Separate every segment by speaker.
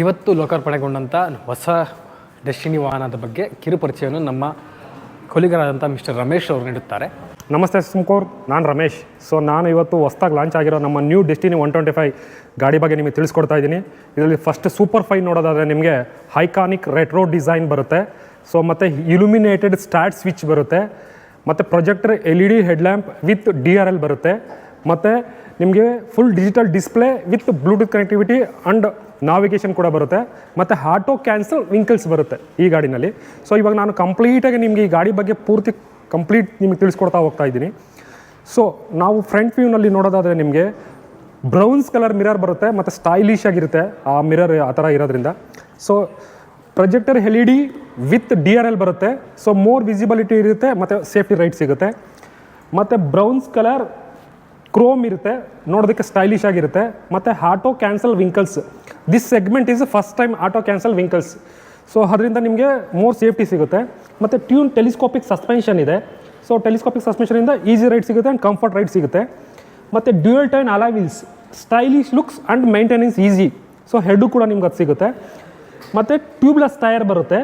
Speaker 1: ಇವತ್ತು ಲೋಕಾರ್ಪಣೆಗೊಂಡಂಥ ಹೊಸ ಡೆಸ್ಟಿನಿ ವಾಹನದ ಬಗ್ಗೆ ಕಿರುಪರಿಚಯವನ್ನು ನಮ್ಮ ಕೊಲಿಗರಾದಂಥ ಮಿಸ್ಟರ್ ರಮೇಶ್ ಅವರು ನೀಡುತ್ತಾರೆ.
Speaker 2: ನಮಸ್ತೆ ಸುಮ್ಕೋರ್ ನಾನು ರಮೇಶ್. ಸೊ ನಾನು ಇವತ್ತು ಹೊಸ್ದಾಗಿ ಲಾಂಚ್ ಆಗಿರೋ ನಮ್ಮ new Destiny one twenty five ಗಾಡಿ ಬಗ್ಗೆ ನಿಮಗೆ ತಿಳಿಸ್ಕೊಡ್ತಾ ಇದ್ದೀನಿ. ಇದರಲ್ಲಿ ಫಸ್ಟ್ ಸೂಪರ್ ಫೈನ್ ನೋಡೋದಾದರೆ ನಿಮಗೆ ಹೈಕಾನಿಕ್ ರೆಟ್ರೋ ಡಿಸೈನ್ ಬರುತ್ತೆ. ಸೊ ಮತ್ತು ಇಲ್ಯುಮಿನೇಟೆಡ್ ಸ್ಟಾರ್ಟ್ ಸ್ವಿಚ್ ಬರುತ್ತೆ. ಮತ್ತು projector L E D headlamp with D R L ಬರುತ್ತೆ. ಮತ್ತು ನಿಮಗೆ full digital display with Bluetooth connectivity and navigation ಕೂಡ ಬರುತ್ತೆ. ಮತ್ತು ಆಟೋ ಕ್ಯಾನ್ಸಲ್ ವಿಂಕಲ್ಸ್ ಬರುತ್ತೆ ಈ ಗಾಡಿನಲ್ಲಿ. ಸೊ ಇವಾಗ ನಾನು ಕಂಪ್ಲೀಟಾಗಿ ನಿಮಗೆ ಈ ಗಾಡಿ ಬಗ್ಗೆ ಪೂರ್ತಿ ಕಂಪ್ಲೀಟ್ ನಿಮಗೆ ತಿಳಿಸ್ಕೊಡ್ತಾ ಹೋಗ್ತಾ ಇದ್ದೀನಿ. ಸೊ ನಾವು ಫ್ರಂಟ್ ವ್ಯೂನಲ್ಲಿ ನೋಡೋದಾದರೆ ನಿಮಗೆ ಬ್ರೌನ್ಸ್ ಕಲರ್ ಮಿರರ್ ಬರುತ್ತೆ, ಮತ್ತು ಸ್ಟೈಲಿಶ್ ಆಗಿರುತ್ತೆ ಆ ಮಿರರ್ ಆ ಥರ ಇರೋದ್ರಿಂದ. So projector L E D with D R L ಬರುತ್ತೆ. ಸೊ ಮೋರ್ ವಿಸಿಬಿಲಿಟಿ ಇರುತ್ತೆ, ಮತ್ತು ಸೇಫ್ಟಿ ರೈಟ್ ಸಿಗುತ್ತೆ. ಮತ್ತು ಬ್ರೌನ್ಸ್ ಕಲರ್ ಕ್ರೋಮ್ ಇರುತ್ತೆ, ನೋಡೋದಕ್ಕೆ ಸ್ಟೈಲಿಶ್ ಆಗಿರುತ್ತೆ, ಮತ್ತು auto cancel winkers this segment is first time auto cancel winkers so ಅದರಿಂದ ನಿಮಗೆ ಮೋರ್ ಸೇಫ್ಟಿ ಸಿಗುತ್ತೆ. ಮತ್ತು ಟ್ಯೂನ್ ಟೆಲಿಸ್ಕೋಪಿಕ್ ಸಸ್ಪೆನ್ಷನ್ ಇದೆ. ಸೊ ಟೆಲಿಸ್ಕೋಪಿಕ್ ಸಸ್ಪೆನ್ಷನಿಂದ ಈಸಿ ರೈಡ್ ಸಿಗುತ್ತೆ ಆ್ಯಂಡ್ ಕಂಫರ್ಟ್ ರೈಡ್ ಸಿಗುತ್ತೆ. ಮತ್ತು dual tone alloy wheels stylish looks and maintenance easy so head ಕೂಡ ನಿಮ್ಗೆ ಅದು ಸಿಗುತ್ತೆ. ಮತ್ತು ಟ್ಯೂಬ್ಲೆಸ್ ಟೈರ್ ಬರುತ್ತೆ.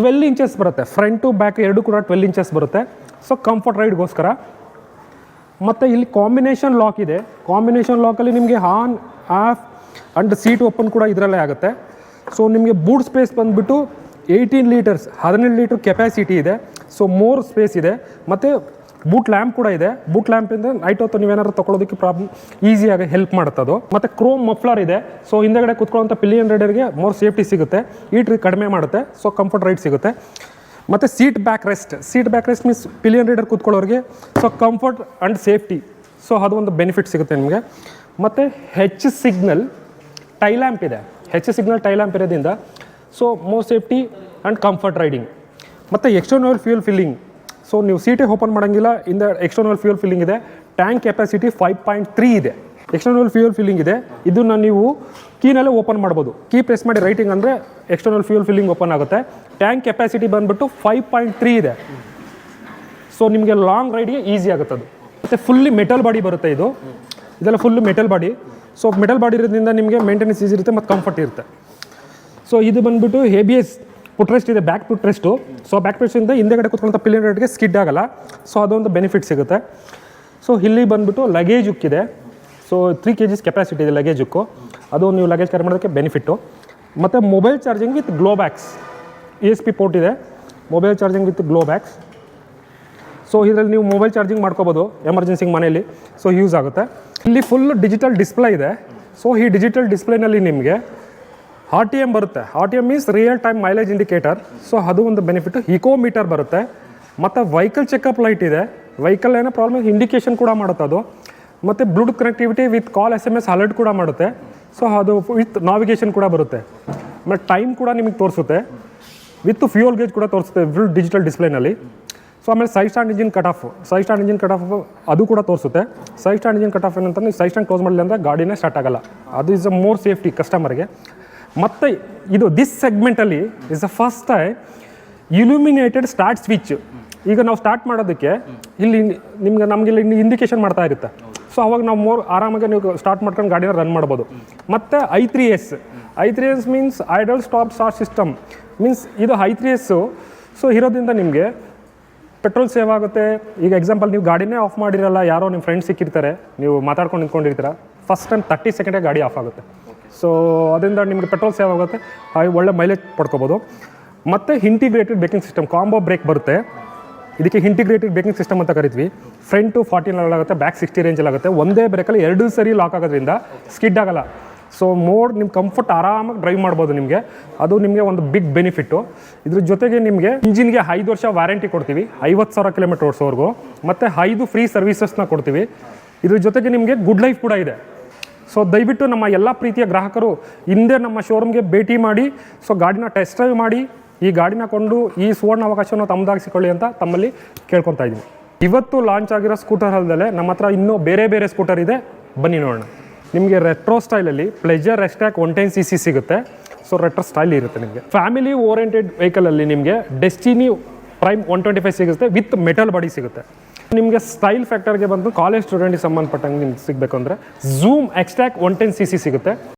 Speaker 2: ಟ್ವೆಲ್ ಇಂಚಸ್ ಬರುತ್ತೆ. ಫ್ರಂಟ್ ಬ್ಯಾಕ್ ಎರಡು ಕೂಡ ಟ್ವೆಲ್ ಇಂಚಸ್ ಬರುತ್ತೆ. ಸೊ ಕಂಫರ್ಟ್ ರೈಡ್ಗೋಸ್ಕರ ಮತ್ತು ಇಲ್ಲಿ ಕಾಂಬಿನೇಷನ್ ಲಾಕ್ ಇದೆ. ಕಾಂಬಿನೇಷನ್ ಲಾಕಲ್ಲಿ ನಿಮಗೆ horn off and seat open ಕೂಡ ಇದರಲ್ಲೇ ಆಗುತ್ತೆ. ಸೊ ನಿಮಗೆ ಬೂಟ್ ಸ್ಪೇಸ್ ಬಂದುಬಿಟ್ಟು ಏಯ್ಟೀನ್ ಲೀಟರ್ಸ್ ಹದಿನೆಂಟು ಲೀಟರ್ ಕೆಪಾಸಿಟಿ ಇದೆ. ಸೊ ಮೋರ್ ಸ್ಪೇಸ್ ಇದೆ. ಮತ್ತು ಬೂಟ್ ಲ್ಯಾಂಪ್ ಕೂಡ ಇದೆ. ಬೂಟ್ ಲ್ಯಾಂಪಿಂದ ನೈಟ್ ಹೊತ್ತು ನೀವೇನಾದ್ರು ತೊಗೊಳೋದಕ್ಕೆ ಪ್ರಾಬ್ಲಮ್ ಈಸಿಯಾಗಿ ಹೆಲ್ಪ್ ಅದು ಮತ್ತು ಕ್ರೋಮ್ ಮಫ್ಲರ್ ಇದೆ. ಸೊ ಹಿಂದೆಗಡೆ ಕುತ್ಕೊಳ್ಳೋಂಥ ಪಿಲಿಯನ್ ರೈಡರ್ಗೆ ಮೋರ್ ಸೇಫ್ಟಿ ಸಿಗುತ್ತೆ. ಈ ಟ್ರಿಕ್ ಕಡಿಮೆ ಮಾಡುತ್ತೆ. ಸೊ ಕಂಫರ್ಟ್ ರೈಡ್ ಸಿಗುತ್ತೆ. ಮತ್ತು seat back rest seat back rest means pillion rider ಕೂತ್ಕೊಳ್ಳೋರಿಗೆ. So comfort and safety so ಅದು ಒಂದು ಬೆನಿಫಿಟ್ ಸಿಗುತ್ತೆ ನಿಮಗೆ. ಮತ್ತು ಹೆಚ್ ಸಿಗ್ನಲ್ ಟೈಲ್ಯಾಂಪ್ ಇದೆ. ಹೆಚ್ ಸಿಗ್ನಲ್ ಟೈಲ್ಯಾಂಪ್ ಇರೋದ್ರಿಂದ so more safety and comfort riding ಮತ್ತು ಎಕ್ಸ್ಟರ್ನಲ್ ಫ್ಯೂಲ್ ಫಿಲ್ಲಿಂಗ್ ಸೊ ನೀವು ಸೀಟೇ ಓಪನ್ ಮಾಡೋಂಗಿಲ್ಲ ಇಂದ ಎಕ್ಸ್ಟರ್ನಲ್ ಫ್ಯೂಲ್ ಫಿಲ್ಲಿಂಗ್ ಇದೆ. Tank capacity five point three ಇದೆ. ಎಕ್ಸ್ಟರ್ನಲ್ ಫ್ಯೂಯಲ್ ಫಿಲ್ಲಿಂಗ್ ಇದೆ. ಇದನ್ನು ನೀವು ಕೀನಲ್ಲೇ ಓಪನ್ ಮಾಡ್ಬೋದು. ಕೀ ಪ್ರೆಸ್ ಮಾಡಿ ರೈಟಿಂಗ್ ಅಂದರೆ ಎಕ್ಸ್ಟರ್ನಲ್ ಫ್ಯೂಯಲ್ ಫಿಲ್ಲಿಂಗ್ ಓಪನ್ ಆಗುತ್ತೆ. ಟ್ಯಾಂಕ್ ಕೆಪಾಸಿಟಿ ಬಂದುಬಿಟ್ಟು ಫೈವ್ ಪಾಯಿಂಟ್ ತ್ರೀ ಇದೆ. ಸೊ ನಿಮಗೆ ಲಾಂಗ್ ರೈಡ್ಗೆ ಈಸಿ ಆಗುತ್ತೆ ಅದು. ಮತ್ತು ಫುಲ್ಲಿ ಮೆಟಲ್ ಬಾಡಿ ಬರುತ್ತೆ ಇದು. ಇದೆಲ್ಲ full metal body so metal body ಇರೋದ್ರಿಂದ ನಿಮಗೆ ಮೇಂಟೆನೆನ್ಸ್ ಈಸಿ ಇರುತ್ತೆ ಮತ್ತು ಕಂಫರ್ಟ್ ಇರುತ್ತೆ. ಸೊ ಇದು ಬಂದುಬಿಟ್ಟು ಎ ಬಿ ಎಸ್ ಪುಟ್ರೆಸ್ಟ್ ಇದೆ ಬ್ಯಾಕ್ ಪುಟ್ರೆಸ್ಟು ಸೊ ಬ್ಯಾಕ್ ಪುಟ್ರೆಸ್ಟಿಂದ ಹಿಂದೆಗಡೆ ಕೂತ್ಕೊಂತ ಪಿಲಿಯನ್ ರೇಟ್ಗೆ ಸ್ಕಿಡ್ ಆಗಲ್ಲ. ಸೊ ಅದೊಂದು ಬೆನಿಫಿಟ್ ಸಿಗುತ್ತೆ. ಸೊ ಇಲ್ಲಿ ಬಂದುಬಿಟ್ಟು luggage ಉಕ್ಕಿದೆ so three K Gs capacity ಇದೆ ಲಗೇಜ್ ಉಕ್ಕು ಅದು ನೀವು ಲಗೇಜ್ ಕ್ಯಾರಿ ಮಾಡೋದಕ್ಕೆ ಬೆನಿಫಿಟ್ಟು ಮತ್ತು mobile charging with glovebox E S P port ಇದೆ. Mobile charging with glovebox so ಇದರಲ್ಲಿ ನೀವು ಮೊಬೈಲ್ ಚಾರ್ಜಿಂಗ್ ಮಾಡ್ಕೋಬೋದು ಎಮರ್ಜೆನ್ಸಿಗೆ ಮನೆಯಲ್ಲಿ. ಸೊ ಯೂಸ್ ಆಗುತ್ತೆ. ಇಲ್ಲಿ ಫುಲ್ ಡಿಜಿಟಲ್ ಡಿಸ್ಪ್ಲೇ ಇದೆ. ಸೊ ಈ ಡಿಜಿಟಲ್ ಡಿಸ್ಪ್ಲೇನಲ್ಲಿ ನಿಮಗೆ ಆರ್ ಟಿ ಎಂ ಬರುತ್ತೆ. R T M means real time mileage indicator so ಅದು ಒಂದು ಬೆನಿಫಿಟ್ ಇಕೋ ಮೀಟರ್ ಬರುತ್ತೆ. ಮತ್ತು ವೆಹಿಕಲ್ ಚೆಕಪ್ ಲೈಟ್ ಇದೆ. ವೆಹಿಕಲ್ ಏನೋ ಪ್ರಾಬ್ಲಮ್ ಇಂಡಿಕೇಶನ್ ಕೂಡ ಮಾಡುತ್ತೆ ಅದು. ಮತ್ತು Bluetooth connectivity with call S M S alert ಕೂಡ ಮಾಡುತ್ತೆ. ಸೊ ಅದು ವಿತ್ ನಾವಿಗೇಷನ್ ಕೂಡ ಬರುತ್ತೆ. ಮತ್ತು ಟೈಮ್ ಕೂಡ ನಿಮಗೆ ತೋರಿಸುತ್ತೆ. ವಿತ್ ಫ್ಯೂಯಲ್ ಗೇಜ್ ಕೂಡ ತೋರಿಸುತ್ತೆ ಫುಲ್ ಡಿಜಿಟಲ್ ಡಿಸ್ಪ್ಲೇನಲ್ಲಿ ಸೊ ಆಮೇಲೆ side stand engine cut off side stand engine cut off ಅದು ಕೂಡ ತೋರಿಸುತ್ತೆ. Side stand engine cut off ಏನಂತ ನೀವು ಸೈಡ್ ಸ್ಟ್ಯಾಂಡ್ ಕ್ಲೋಸ್ ಮಾಡಲಿಲ್ಲ ಅಂದರೆ ಗಾಡಿನೇ ಸ್ಟಾರ್ಟ್ ಆಗಲ್ಲ. ಅದು ಇಸ್ ಅ ಮೋರ್ ಸೇಫ್ಟಿ ಕಸ್ಟಮರ್ಗೆ ಮತ್ತು ಇದು this ಸೆಗ್ಮೆಂಟಲ್ಲಿ is a first time illuminated start switch ಈಗ ನಾವು ಸ್ಟಾರ್ಟ್ ಮಾಡೋದಕ್ಕೆ ಇಲ್ಲಿ ನಿಮ್ಗೆ ನಮಗೆ ಇಲ್ಲಿ ಇಂಡಿಕೇಶನ್ ಮಾಡ್ತಾ ಇರುತ್ತೆ. ಸೊ ಅವಾಗ ನಾವು ಮೋರ್ ಆರಾಮಾಗಿ ನೀವು ಸ್ಟಾರ್ಟ್ ಮಾಡ್ಕೊಂಡು ಗಾಡಿನ ರನ್ ಮಾಡ್ಬೋದು. ಮತ್ತು I three S I three S means idle stop start system means ಇದು ಐ ತ್ರೀ ಎಸ್ಸು ಸೊ ಇರೋದ್ರಿಂದ ನಿಮಗೆ ಪೆಟ್ರೋಲ್ ಸೇವ್ ಆಗುತ್ತೆ. ಈಗ ಎಕ್ಸಾಂಪಲ್ ನೀವು ಗಾಡಿನೇ ಆಫ್ ಮಾಡಿರಲ್ಲ, ಯಾರೋ ನಿಮ್ಮ ಫ್ರೆಂಡ್ಸ್ ಸಿಕ್ಕಿರ್ತಾರೆ, ನೀವು ಮಾತಾಡ್ಕೊಂಡು ನಿಂತ್ಕೊಂಡಿರ್ತೀರ ಫಸ್ಟ್ ಟೈಮ್ ತರ್ಟಿ ಸೆಕೆಂಡೇ ಗಾಡಿ ಆಫ್ ಆಗುತ್ತೆ. ಸೊ ಅದರಿಂದ ನಿಮಗೆ ಪೆಟ್ರೋಲ್ ಸೇವ್ ಆಗುತ್ತೆ. ಒಳ್ಳೆ ಮೈಲೇಜ್ ಪಡ್ಕೋಬೋದು. ಮತ್ತು integrated braking system combo brake ಬರುತ್ತೆ. ಇದಕ್ಕೆ ಇಂಟಿಗ್ರೇಟೆಡ್ ಬ್ರೇಕಿಂಗ್ ಸಿಸ್ಟಮ್ ಅಂತ ಕರಿತೀವಿ. ಫ್ರಂಟ್ ಟು ಫಾರ್ಟಿನ್ ಆಗುತ್ತೆ ಬ್ಯಾಕ್ ಸಿಕ್ಸ್ಟಿ ರೇಂಜಲ್ಲಿ ಆಗುತ್ತೆ. ಒಂದೇ ಬ್ರೇಕಲ್ಲಿ ಎರಡು ಸರಿ ಲಾಕ್ ಆಗೋದ್ರಿಂದ ಸ್ಕಿಡ್ ಆಗಲ್ಲ. ಸೊ ಮೋಡ್ ನಿಮ್ಮ ಕಂಫರ್ಟ್ ಆರಾಮಾಗಿ ಡ್ರೈವ್ ಮಾಡ್ಬೋದು ನಿಮಗೆ. ಅದು ನಿಮಗೆ ಒಂದು ಬಿಗ್ ಬೆನಿಫಿಟ್ಟು ಇದ್ರ ಜೊತೆಗೆ ನಿಮಗೆ ಇಂಜಿನ್ಗೆ ಐದು ವರ್ಷ ವಾರಂಟಿ ಕೊಡ್ತೀವಿ. ಐವತ್ತು ಸಾವಿರ ಕಿಲೋಮೀಟರ್ ಓಡಿಸೋವರೆಗೂ. ಮತ್ತು ಐದು ಫ್ರೀ ಸರ್ವಿಸಸ್ನ ಕೊಡ್ತೀವಿ. ಇದ್ರ ಜೊತೆಗೆ ನಿಮಗೆ ಗುಡ್ ಲೈಫ್ ಕೂಡ ಇದೆ. ಸೊ ದಯವಿಟ್ಟು ನಮ್ಮ ಎಲ್ಲ ಪ್ರೀತಿಯ ಗ್ರಾಹಕರು ಹಿಂದೆ ನಮ್ಮ ಶೋರೂಮ್ಗೆ ಭೇಟಿ ಮಾಡಿ ಸೊ ಗಾಡಿನ ಟೆಸ್ಟ್ ಡ್ರೈವ್ ಮಾಡಿ ಈ ಗಾಡಿನ ಕೊಂಡು ಈ ಸುವರ್ಣ ಅವಕಾಶವನ್ನು ತಮ್ಮದಾಗಿಸಿಕೊಳ್ಳಿ ಅಂತ ತಮ್ಮಲ್ಲಿ ಕೇಳ್ಕೊತಾ ಇದ್ದೀನಿ. ಇವತ್ತು ಲಾಂಚ್ ಆಗಿರೋ ಸ್ಕೂಟರ್ ಅಲ್ಲದೆ ನಮ್ಮ ಹತ್ರ ಇನ್ನೂ ಬೇರೆ ಬೇರೆ ಸ್ಕೂಟರ್ ಇದೆ. ಬನ್ನಿ ನೋಡೋಣ. ನಿಮಗೆ ರೆಟ್ರೋ ಸ್ಟೈಲಲ್ಲಿ ಪ್ಲೆಜರ್ ರೆಸ್ಟ್ಯಾಕ್ ಒನ್ ಟೆನ್ ಸಿ ಸಿ ಸಿಗುತ್ತೆ. ಸೊ ರೆಟ್ರೋ ಸ್ಟೈಲ್ ಇರುತ್ತೆ ನಿಮಗೆ. ಫ್ಯಾಮಿಲಿ ಓರಿಯೆಂಟೆಡ್ ವೆಹಿಕಲಲ್ಲಿ ನಿಮಗೆ Destiny Prime one twenty five ಸಿಗುತ್ತೆ ವಿತ್ ಮೆಟಲ್ ಬಾಡಿ ಸಿಗುತ್ತೆ. ನಿಮಗೆ ಸ್ಟೈಲ್ ಫ್ಯಾಕ್ಟರ್ಗೆ ಬಂದು ಕಾಲೇಜ್ ಸ್ಟೂಡೆಂಟಿಗೆ ಸಂಬಂಧಪಟ್ಟಂಗೆ ನಿಮ್ಗೆ ಸಿಗಬೇಕು ಅಂದರೆ Zoom Xtec one ten C C ಸಿಗುತ್ತೆ.